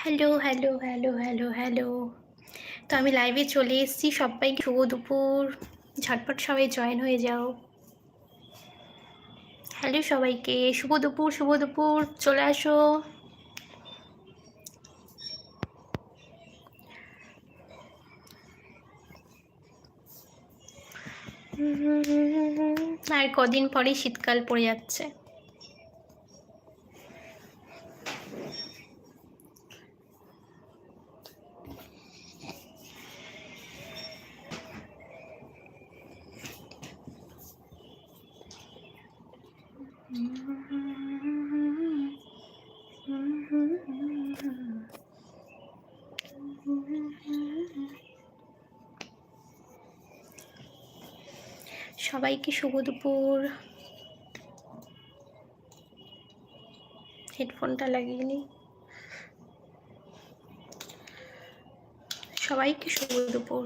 Hello hello hello hello hello. তো আমি লাইভে চলে এসেছি। সবাইকে শুভ দুপুর। ঝটপট সবাই জয়েন হয়ে যাও। হ্যালো সবাইকে। শুভ দুপুর শুভ দুপুর। চলে আসো। আর কদিন পরেই শীতকাল পড়ে যাচ্ছে। সবাইকে শুভ দুপুর। হেডফোনটা লাগিয়ে নিই সবাইকে শুভ দুপুর।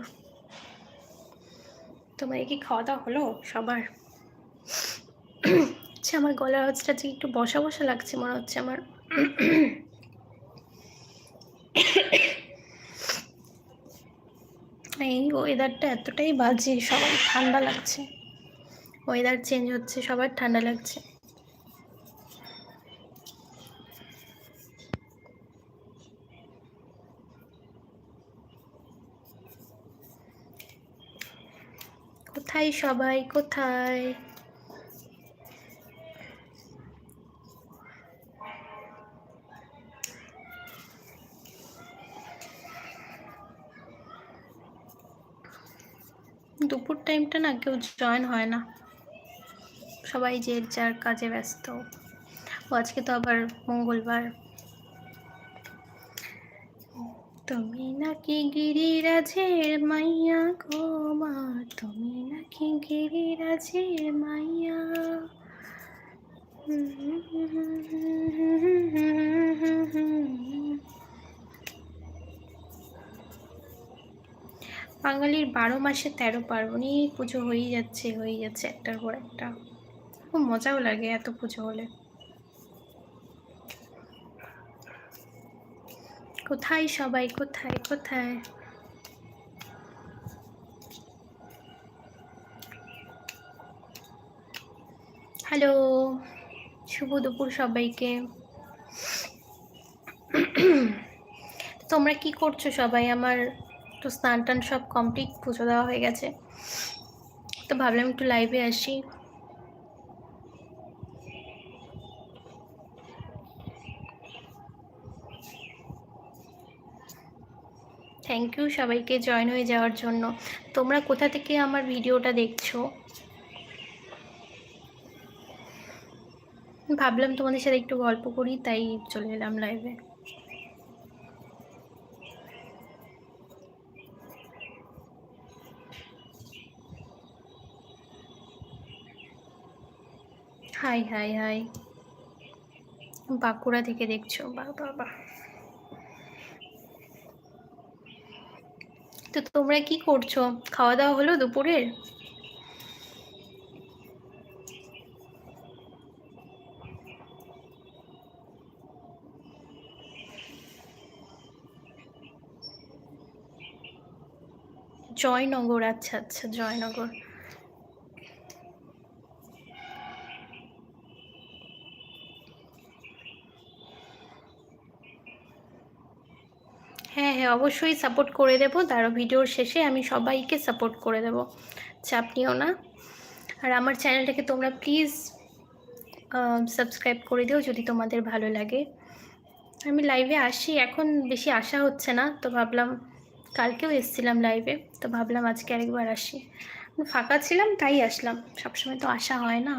তোমার কি খাওয়া দাওয়া হলো সবার? আচ্ছা আমার গলার আওয়াজটা যে একটু বসা বসা লাগছে মনে হচ্ছে আমার। এই ওয়েদারটা এতটাই বাজে, সবাই ঠান্ডা লাগছে। ওয়েদার চেঞ্জ হচ্ছে, সবার ঠান্ডা লাগছে। কোথায় সবাই? কোথায়? দুপুর টাইমটা না কেউ জয়েন হয় না। সবাই যে যার কাজে ব্যস্ত। আজকে তো আবার মঙ্গলবার। তুমি নাকি গিরিরাজের মাইয়া গো মা। তুমি নাকি গিরিরাজের মাইয়া। বাঙালির বারো মাসে তেরো পার্বণই পুজো হয়েই যাচ্ছে হয়েই যাচ্ছে একটার পর একটা। খুব মজাও লাগে এত পুজো হলে। কোথায় সবাই? কোথায়? কোথায়? হ্যালো, শুভ দুপুর সবাইকে। তোমরা কি করছ সবাই? আমার তো স্নান টান সব কমপ্লিট পুজো দেওয়া হয়ে গেছে। তো ভাবলাম একটু লাইভে আসি। থ্যাংক ইউ সবাইকে জয়েন হয়ে যাওয়ার জন্য। তোমরা কোথা থেকে আমার ভিডিওটা দেখছ? ভাবলাম তোমাদের সাথে একটু গল্প করি, তাই চলে এলাম লাইভে হাই হাই হাই বাঁকুড়া থেকে দেখছ? বা বাবা তো তোমরা কি করছ? খাওয়া দাওয়া হলো দুপুরের? জয়নগর আচ্ছা আচ্ছা জয়নগর হ্যাঁ হ্যাঁ অবশ্যই সাপোর্ট করে দেবো। তারও ভিডিওর শেষে আমি সবাইকে সাপোর্ট করে দেবো। চাপ নিও না। আর আমার চ্যানেলটাকে তোমরা প্লিজ সাবস্ক্রাইব করে দিও যদি তোমাদের ভালো লাগে। আমি লাইভে আসি। এখন বেশি আসা হচ্ছে না, তো ভাবলাম কালকেও এসছিলাম লাইভে তো ভাবলাম আজকে আরেকবার আসি। ফাঁকা ছিলাম, তাই আসলাম। সবসময় তো আসা হয় না।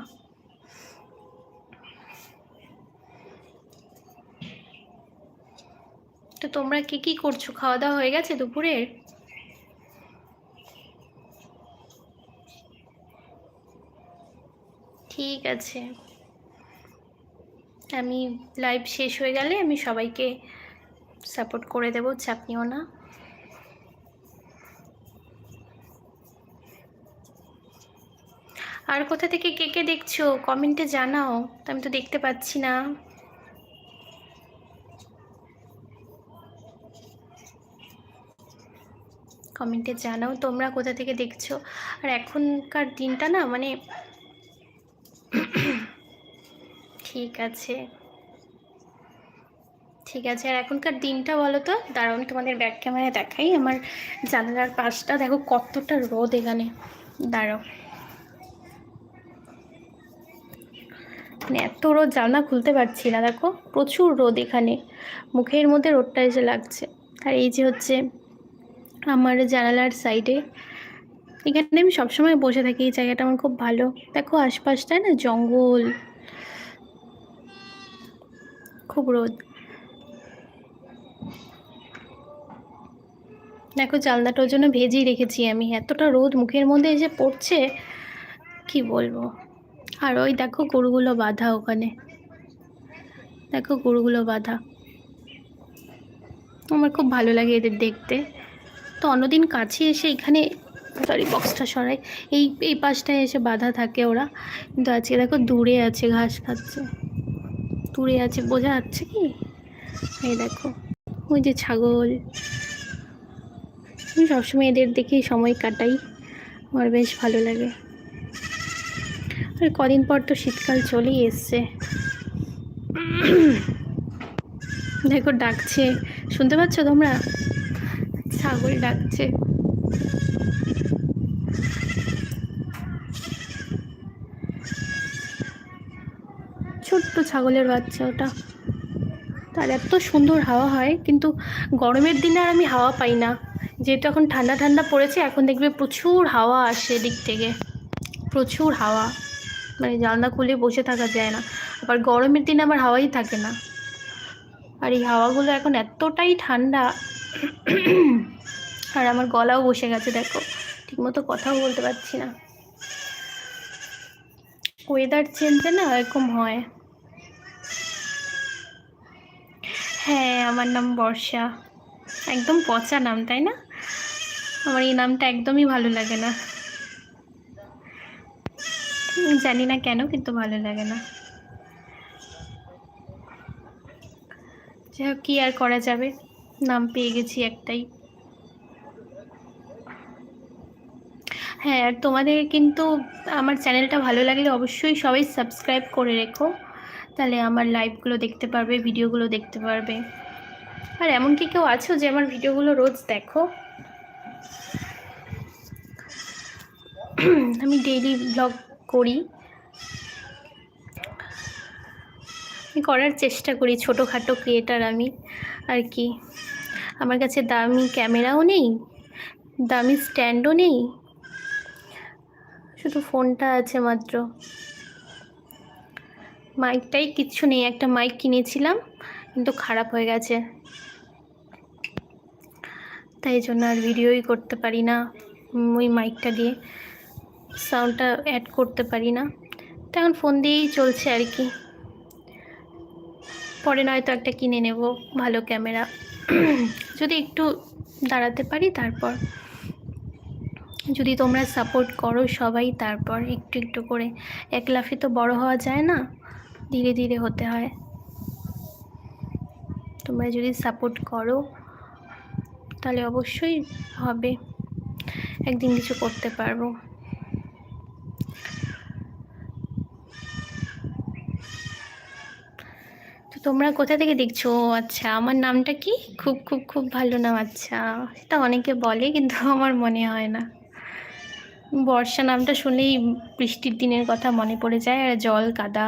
তো তোমরা কি কি করছ? খাওয়া দাওয়া হয়ে গেছে দুপুরের? ঠিক আছে। আমি লাইভ শেষ হয়ে গেলে আমি সবাইকে সাপোর্ট করে দেবো, চাপ নিও না। আর কোথা থেকে কে কে দেখছ? কমেন্টে জানাও। আমি তো দেখতে পাচ্ছি না। কমেন্টে জানাও, তোমরা কোথা থেকে দেখছ? আর এখনকার দিনটা না মানে ঠিক আছে। ঠিক আছে, আর এখনকার দিনটা বলো তো দাঁড়াও, আমি তোমাদের ব্যাক ক্যামেরায় দেখাই। আমার জানালার পাশটা দেখো কতটা রোদ এখানে। দাঁড়াও। মানে এত রোদ, জানলা খুলতে পারছি না, দেখো। প্রচুর রোদ এখানে। মুখের মধ্যে রোদটা এসে লাগছে। আর এই যে হচ্ছে আমার জানালার সাইডে এখানে আমি সবসময় বসে থাকি, এই জায়গাটা আমার খুব ভালো। দেখো আশপাশটায় না জঙ্গল, খুব রোদ। দেখো জানলাটা ওর জন্য ভেজেই রেখেছি আমি। এতটা রোদ মুখের মধ্যে এসে পড়ছে, কি বলব? আর ওই দেখো গরুগুলো বাঁধা ওখানে। দেখো গরুগুলো বাঁধা। আমার খুব ভালো লাগে এদের দেখতে। তো অন্যদিন কাছে এসে এখানে সরি বক্সটা সরাই, এই এই পাশটায় এসে বাঁধা থাকে ওরা। কিন্তু আজকে দেখো দূরে আছে, ঘাস খাচ্ছে। দূরে আছে, বোঝা যাচ্ছে কি? এই দেখো, ওই যে ছাগল। সবসময় এদের দেখেই সময় কাটাই। আমার বেশ ভালো লাগে। আর, কদিন পর তো শীতকাল চলেই এসছে। দেখো, ডাকছে। শুনতে পাচ্ছ তোমরা? ছাগল ডাকছে। ছোট্ট ছাগলের বাচ্চা ওটা। তার এত সুন্দর হাওয়া হয়, কিন্তু গরমের দিনে আর আমি হাওয়া পাই না। যেহেতু এখন ঠান্ডা ঠান্ডা পড়েছে, এখন দেখবে প্রচুর হাওয়া আসে এদিক থেকে। প্রচুর হাওয়া। মানে জানলা খুলে বসে থাকা যায় না। আবার গরমের দিনে আমার হাওয়াই থাকে না। আর এই হাওয়াগুলো এখন এতটাই ঠান্ডা আর আমার গলাও বসে গেছে, দেখো। ঠিকমতো কথাও বলতে পারছি না। ওয়েদার চেঞ্জে না এরকম হয়। হ্যাঁ আমার নাম বর্ষা। একদম পচা নাম, তাই না? আমার এই নামটা একদমই ভালো লাগে না। জানি না কেন, কিন্তু ভালো লাগে না। যাই হোক, কী আর করা যাবে? নাম পেয়ে গেছি একটাই। হ্যাঁ আর তোমাদের কিন্তু আমার চ্যানেলটা ভালো লাগলে অবশ্যই সবাই সাবস্ক্রাইব করে রেখো। তাহলে আমার লাইভগুলো দেখতে পারবে, ভিডিওগুলো দেখতে পারবে। আর এমন কি কেউ আছো যে আমার ভিডিওগুলো রোজ দেখো? আমি ডেইলি ব্লগ করি। আমি করার চেষ্টা করি, ছোটোখাটো ক্রিয়েটার আমি, আর কি। আমার কাছে দামি ক্যামেরাও নেই, দামি স্ট্যান্ডও নেই। শুধু ফোনটা আছে মাত্র। মাইকটাই কিচ্ছু নেই, একটা মাইক কিনেছিলাম, কিন্তু খারাপ হয়ে গেছে। তাই জন্য আর ভিডিওই করতে পারি না ওই মাইকটা দিয়ে। সাউন্ডটা অ্যাড করতে পারি না। তো এখন ফোন দিয়েই চলছে আর কি। পরে নয়তো একটা কিনে নেব, ভালো ক্যামেরা। যদি একটু দাঁড়াতে পারি, তারপর। যদি তোমরা সাপোর্ট করো সবাই, তারপর একটু একটু করে এক লাফে তো বড় হওয়া যায় না? ধীরে ধীরে হতে হয়। তোমরা যদি সাপোর্ট করো, তাহলে অবশ্যই হবে। একদিন কিছু করতে পারব। তো তোমরা কোথা থেকে দেখছ? ও আচ্ছা আমার নামটা কি? খুব খুব খুব ভালো নাম। আচ্ছা সেটা অনেকে বলে, কিন্তু আমার মনে হয় না। বর্ষা নামটা শুনলেই বৃষ্টির দিনের কথা মনে পড়ে যায়, আর জল, কাদা,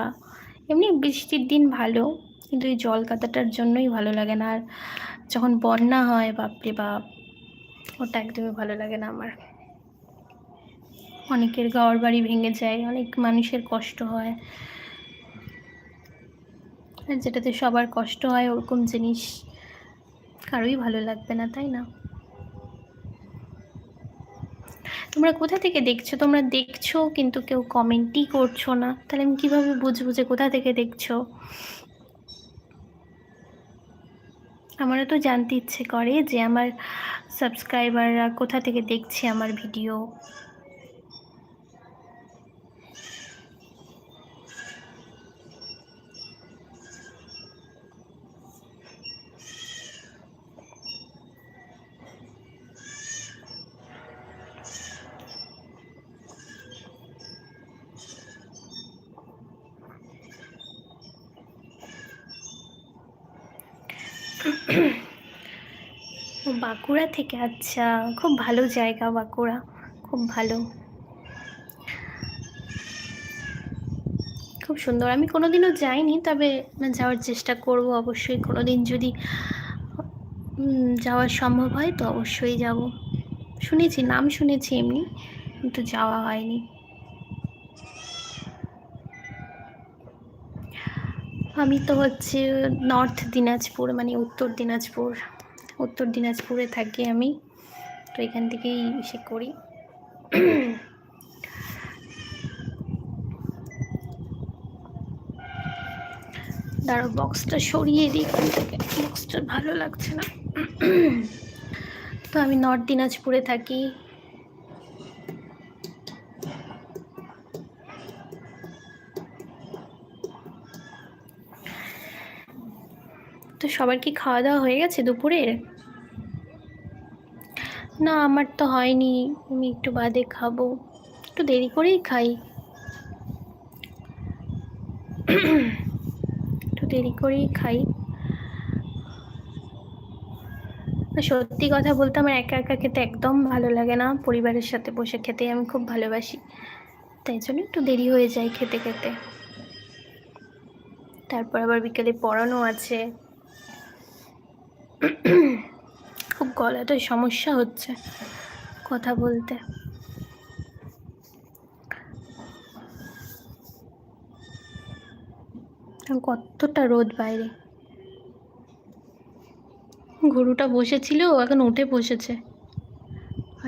এমনি বৃষ্টির দিন ভালো, কিন্তু এই জল, কাদাটার জন্যই ভালো লাগে না, আর যখন বন্যা হয়, বাপরে বাপ, ওটা একদমই ভালো লাগে না আমার। অনেকের ঘর বাড়ি ভেঙে যায়, অনেক মানুষের কষ্ট হয়, আর যেটাতে সবার কষ্ট হয়, ওরকম জিনিস কারোই ভালো লাগবে না, তাই না? তোমরা কোথা থেকে দেখছ? তোমরা দেখছ, কিন্তু কেউ কমেন্টই করছ না। তাহলে আমি কীভাবে বুঝব যে কোথা থেকে দেখছ? আমারও তো জানতে ইচ্ছে করে যে আমার সাবস্ক্রাইবাররা কোথা থেকে দেখছে আমার ভিডিও বাঁকুড়া থেকে আচ্ছা খুব ভালো জায়গা বাঁকুড়া, খুব ভালো। খুব সুন্দর, আমি কোনোদিনও যাইনি, তবে যাওয়ার চেষ্টা করব অবশ্যই কোনো দিন যদি যাওয়া সম্ভব হয় তো অবশ্যই যাব। শুনেছি, নাম শুনেছি এমনি, কিন্তু যাওয়া হয়নি। আমি তো হচ্ছে নর্থ দিনাজপুর মানে উত্তর দিনাজপুর, উত্তর দিনাজপুরে থাকি আমি। তো এখান থেকেই সে করি। দাঁড়ো বক্সটা সরিয়ে দিই এখান থেকে। বক্সটা ভালো লাগছে না। তো আমি নর্থ দিনাজপুরে থাকি। সবার কি খাওয়া দাওয়া হয়ে গেছে দুপুরের? না, আমার তো হয়নি। আমি একটু বাদে খাব। একটু দেরি করেই খাই। একটু দেরি করেই খাই। সত্যি কথা বলতে আমার একা একা খেতে একদম ভালো লাগে না। পরিবারের সাথে বসে খেতে আমি খুব ভালোবাসি। তাই জন্য একটু দেরি হয়ে যায় খেতে খেতে। তারপর আবার বিকেলে পড়ানো আছে। খুব গলাতে সমস্যা হচ্ছে কথা বলতে। কতটা রোদ বাইরে। গরুটা বসেছিল এখন উঠে বসেছে।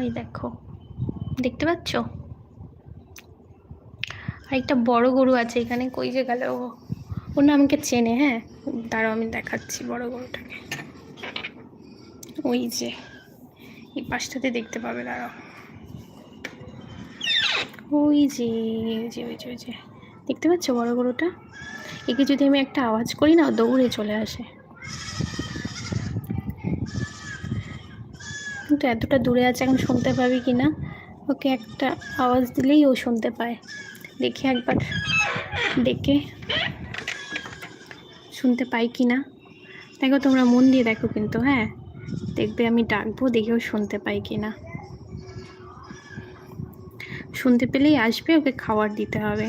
এই দেখো, দেখতে পাচ্ছ? আর একটা বড় গরু আছে এখানে, কই যে গেল ও। না আমাকে চেনে হ্যাঁ? দাঁড়াও, আমি দেখাচ্ছি বড় গরুটাকে। ওই যে, এই পাশটাতে দেখতে পাবে, দাঁড়াও। ওই যে ওই যে ওই যে ওই যে। দেখতে পাচ্ছ বড় গরুটা? একে যদি আমি একটা আওয়াজ করি না দৌড়ে চলে আসে। কিন্তু এতটা দূরে আছে, এখন শুনতে পাবি কি না? ওকে একটা আওয়াজ দিলেই ও শুনতে পায়। দেখে একবার ডেকে শুনতে পাই কি না? দেখো, তোমরা মন দিয়ে দেখো কিন্তু হ্যাঁ? দেখবে আমি ডাকবো দেখেও শুনতে পাই কি না শুনতে পেলেই আসবে, ওকে খাবার দিতে হবে।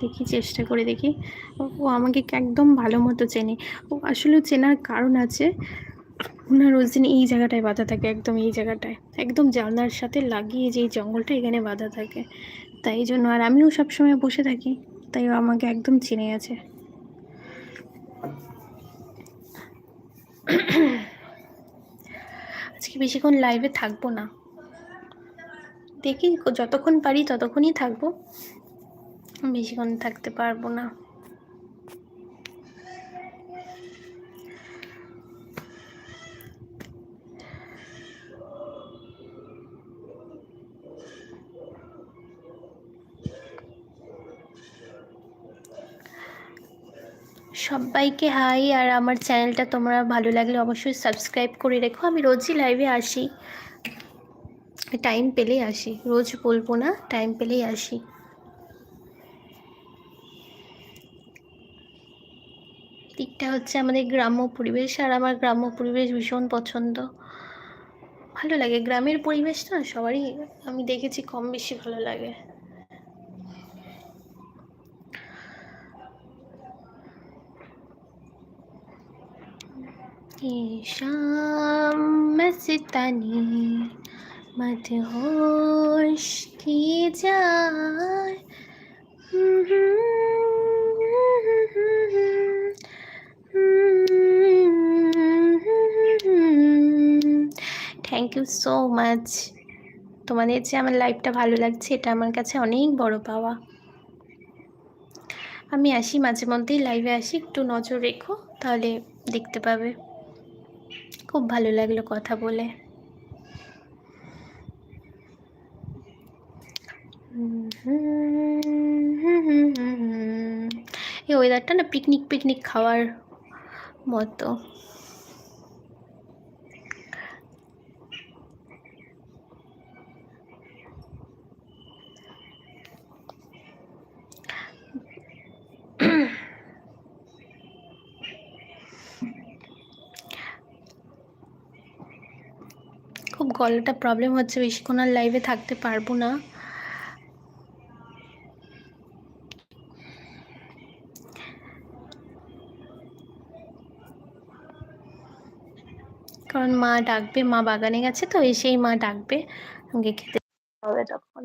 দেখি, চেষ্টা করে দেখি। ও আমাকে একদম ভালো মতো চেনে। ও আসলে চেনার কারণ আছে ওনার রোজ দিন এই জায়গাটায় বাঁধা থাকে, একদম এই জায়গাটায়। একদম জানলার সাথে লাগিয়ে যে জঙ্গলটা এখানে বাঁধা থাকে। তাই জন্য আর আমিও সবসময় বসে থাকি, তাই ও আমাকে একদম চিনে আছে। আজকে বেশিক্ষণ লাইভে থাকব না। দেখি যতক্ষণ পারি ততক্ষণই থাকব। বেশিক্ষণ থাকতে পারব না। সবাইকে হাই, আর আমার চ্যানেলটা তোমরা ভালো লাগলে অবশ্যই সাবস্ক্রাইব করে রেখো। আমি রোজই লাইভে আসি। টাইম পেলেই আসি। রোজ বলব না টাইম পেলেই আসি। দিকটা হচ্ছে আমাদের গ্রাম্য পরিবেশ, আর আমার গ্রাম্য পরিবেশ ভীষণ পছন্দ। ভালো লাগে। গ্রামের পরিবেশ না, সবারই আমি দেখেছি কম বেশি ভালো লাগে। शाम मस्तानी मदहोश की जाए থ্যাংক ইউ সো মাচ তোমাদের যে আমার লাইফটা ভালো লাগছে এটা আমার কাছে অনেক বড় পাওয়া আমি আসি মাঝে মধ্যেই লাইভে আসি একটু নজর রেখো তাহলে দেখতে পাবে খুব ভালো লাগল কথা বলে। এই ওয়েদারটা না পিকনিক পিকনিক খাওয়ার মতো। খুব গলাটা প্রবলেম হচ্ছে, বেশিক্ষণ আর লাইভে থাকতে পারব না। কারণ মা ডাকবে, মা বাগানে গেছে তো, এসেই মা ডাকবে আমাকে খেতে হবে তখন।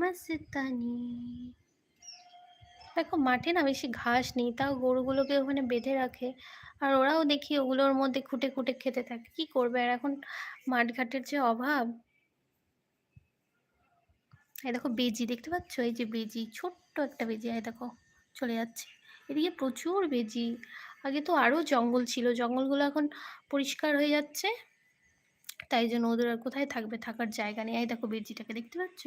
মাস্তানি। দেখো মাঠে না বেশি ঘাস নেই, তাও গরুগুলোকে ওখানে বেঁধে রাখে। আর ওরাও দেখি ওগুলোর মধ্যে খুঁটে খুঁটে খেতে থাকে। কি করবে? আর এখন মাঠঘাটের যে অভাব। এই দেখো বেজি, দেখতে পাচ্ছ? এই যে বেজি, ছোট্ট একটা বেজি। এই দেখো, চলে যাচ্ছে। এদিকে প্রচুর বেজি। আগে তো আরও জঙ্গল ছিল। জঙ্গলগুলো এখন পরিষ্কার হয়ে যাচ্ছে। তাই জন্য ওদের আর কোথায় থাকবে? থাকার জায়গা নেই। এই দেখো বেজিটাকে, দেখতে পাচ্ছ?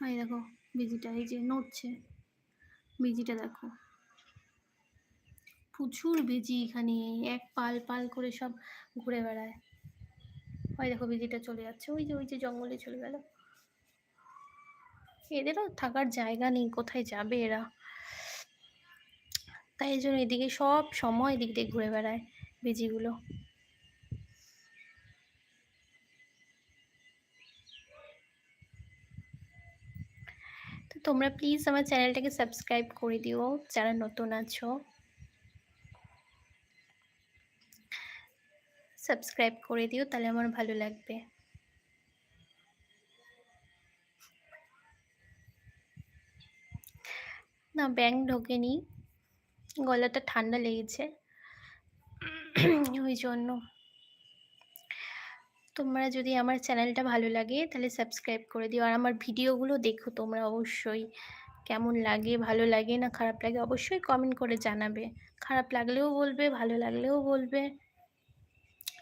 এই দেখো বেজিটা, এই যে নড়ছে। বেজিটা দেখো। প্রচুর বেজি এখানে, এক পাল পাল করে সব ঘুরে বেড়ায়। ওই দেখো বেজিটা চলে যাচ্ছে, ওই যে ওই যে জঙ্গলে চলে গেল। এদেরও থাকার জায়গা নেই, কোথায় যাবে এরা? তাই জন্য এদিকে সব সময় এদিক দিয়ে ঘুরে বেড়ায় বেজিগুলো। তোমরা প্লিজ আমার চ্যানেলটাকে সাবস্ক্রাইব করে দিও, যারা নতুন আছো। সাবস্ক্রাইব করে দিও, তাহলে আমার ভালো লাগবে। না, ব্যাং ঢোকেনি। গলাটা ঠান্ডা লেগেছে। ওই জন্য। তোমরা যদি আমার চ্যানেলটা ভালো লাগে, তাহলে সাবস্ক্রাইব করে দিও। আর আমার ভিডিওগুলো দেখো তোমরা অবশ্যই। কেমন লাগে, ভালো লাগে, না খারাপ লাগে, অবশ্যই কমেন্ট করে জানাবে। খারাপ লাগলেও বলবে, ভালো লাগলেও বলবে।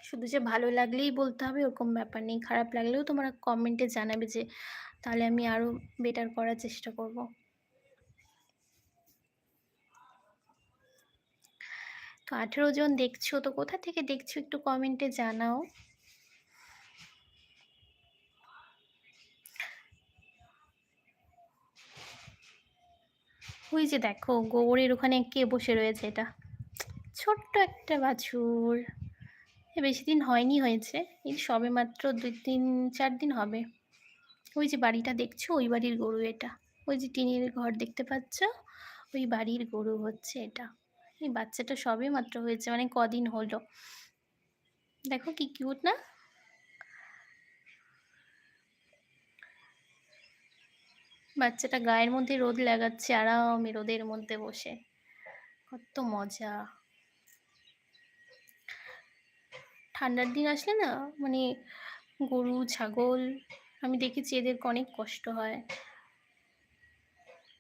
শুধু যে ভালো লাগলেই বলতে হবে, ওরকম ব্যাপার নেই। খারাপ লাগলেও তোমরা কমেন্টে জানাবে যে, তাহলে আমি আরও বেটার করার চেষ্টা করব। তো আঠেরো জন দেখছ, তো কোথা থেকে দেখছ একটু কমেন্টে জানাও। ওই যে দেখো গোবরের ওখানে কে বসে রয়েছে এটা? ছোট্ট একটা বাছুর। বেশি দিন হয়নি হয়েছে, এই সবে মাত্র দুই তিন, চার দিন হবে। ওই যে বাড়িটা দেখছ? ওই বাড়ির গরু এটা। ওই যে টিনের ঘর দেখতে পাচ্ছ? ওই বাড়ির গরু হচ্ছে এটা। এই বাচ্চাটা সবে মাত্র হয়েছে মানে কদিন হলো। দেখো কি কিউট না? বাচ্চাটা গায়ের মধ্যে রোদ লাগাচ্ছে, আরামে রোদের মধ্যে বসে। কত মজা। ঠান্ডার দিন আসলে না মানে গরু, ছাগল, আমি দেখেছি এদের অনেক কষ্ট হয়।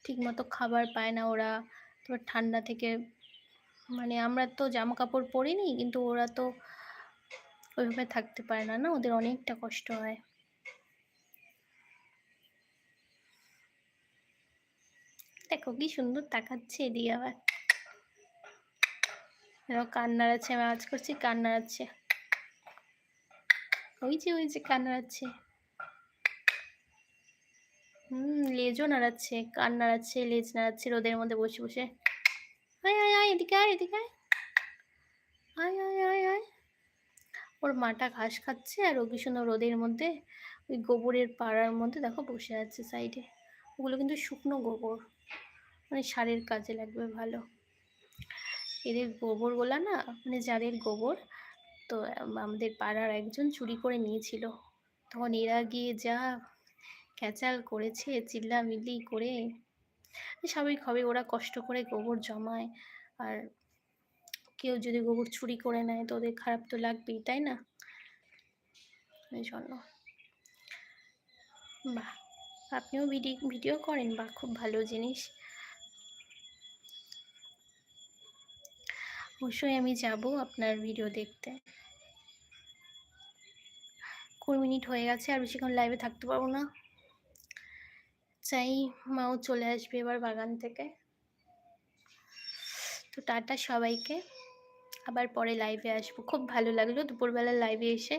ঠিকমতো খাবার পায় না ওরা। তারপর ঠান্ডা থেকে মানে আমরা তো জামা কাপড় পরিনি কিন্তু ওরা তো ওইভাবে থাকতে পারে না না? ওদের অনেকটা কষ্ট হয়। দেখো কি সুন্দর তাকাচ্ছে এদিকে আবার। কান নাড়াচ্ছে, আমি আওয়াজ করছি, কান নাড়াচ্ছে। ওই যে ওই যে কান নাড়াচ্ছে। হুম, লেজও নাড়াচ্ছে, কান নাড়াচ্ছে, লেজ নাড়াচ্ছে রোদের মধ্যে বসে বসে। আয় আয় আয়, এদিকে আয় এদিকে আয়। আয় আয় আয় আয়। ওর মাটা ঘাস খাচ্ছে আর ও কি সুন্দর রোদের মধ্যে, ওই গোবরের পাড়ার মধ্যে দেখো বসে আছে সাইডে। ওগুলো কিন্তু শুকনো গোবর। মানে সারের কাজে লাগবে ভালো। এদের গোবরগুলা না মানে যাদের গোবর, তো আমাদের পাড়ার একজন চুরি করে নিয়েছিল। তখন এরা গিয়ে যা ক্যাচাল করেছে, চিল্লামিল্লি করে স্বাভাবিক হবে ওরা কষ্ট করে গোবর জমায়। আর কেউ যদি গোবর চুরি করে নেয়, তো ওদের খারাপ তো লাগবেই, তাই না? এই জন্য। বাহ। আপনিও ভিডিও ভিডিও করেন বা খুব ভালো জিনিস। অবশ্যই আমি যাব আপনার ভিডিও দেখতে। কুড়ি মিনিট হয়ে গেছে, আর বেশিক্ষণ লাইভে থাকতে পারব না। চাই মাও চলে আসবে এবার বাগান থেকে। তো টাটা সবাইকে। আবার পরে লাইভে আসব। খুব ভালো লাগল দুপুরবেলা লাইভে এসে।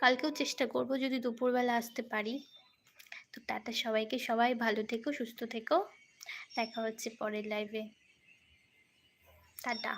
কালকেও চেষ্টা করব যদি দুপুরবেলা আসতে পারি। তো টাটা সবাইকে। সবাই ভালো থেকো সুস্থ থেকো। দেখা হচ্ছে পরের লাইভে টাটা।